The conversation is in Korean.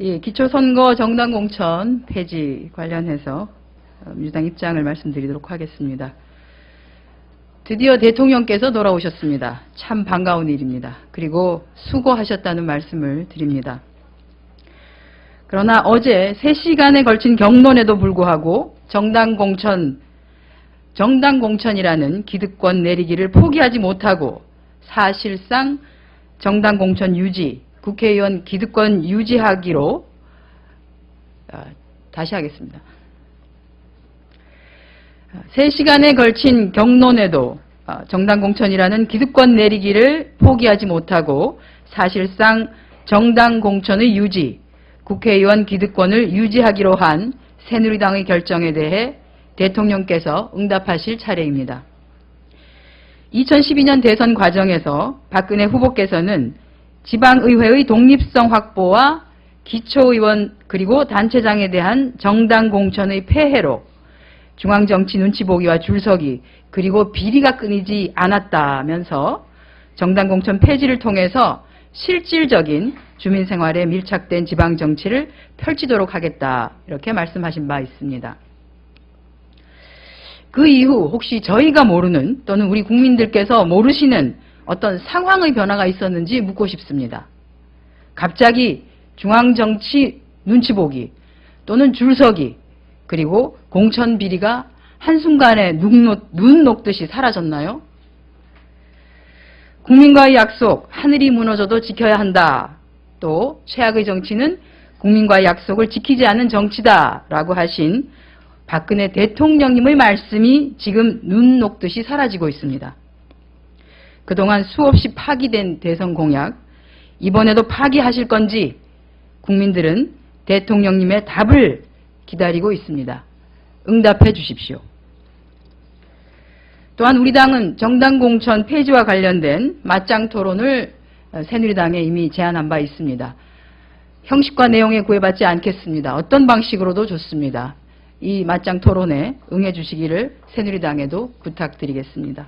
예, 기초선거 정당 공천 폐지 관련해서 어, 민주당 입장을 말씀드리도록 하겠습니다. 드디어 대통령께서 돌아오셨습니다. 참 반가운 일입니다. 그리고 수고하셨다는 말씀을 드립니다. 그러나 어제 3시간에 걸친 경론에도 불구하고 정당 공천, 정당 공천이라는 기득권 내리기를 포기하지 못하고 사실상 정당 공천 유지, 국회의원 기득권 유지하기로 아, 다시 하겠습니다. 3시간에 걸친 경론에도 아, 정당 공천이라는 기득권 내리기를 포기하지 못하고 사실상 정당 공천의 유지, 국회의원 기득권을 유지하기로 한 새누리당의 결정에 대해 대통령께서 응답하실 차례입니다. 2012년 대선 과정에서 박근혜 후보께서는 지방의회의 독립성 확보와 기초의원 그리고 단체장에 대한 정당 공천의 폐해로 중앙정치 눈치 보기와 줄서기 그리고 비리가 끊이지 않았다면서 정당 공천 폐지를 통해서 실질적인 주민 생활에 밀착된 지방 정치를 펼치도록 하겠다 이렇게 말씀하신 바 있습니다. 그 이후 혹시 저희가 모르는 또는 우리 국민들께서 모르시는 어떤 상황의 변화가 있었는지 묻고 싶습니다. 갑자기 중앙정치 눈치 보기 또는 줄서기 그리고 공천 비리가 한순간에 눈, 녹듯이 사라졌나요? 국민과의 약속, 하늘이 무너져도 지켜야 한다. 또 최악의 정치는 국민과의 약속을 지키지 않는 정치다라고 하신 박근혜 대통령님의 말씀이 지금 눈 녹듯이 사라지고 있습니다. 그동안 수없이 파기된 대선 공약, 이번에도 파기하실 건지 국민들은 대통령님의 답을 기다리고 있습니다. 응답해 주십시오. 또한 우리 당은 정당 공천 폐지와 관련된 맞짱 토론을 새누리당에 이미 제안한 바 있습니다. 형식과 내용에 구애받지 않겠습니다. 어떤 방식으로도 좋습니다. 이 맞짱 토론에 응해 주시기를 새누리당에도 부탁드리겠습니다.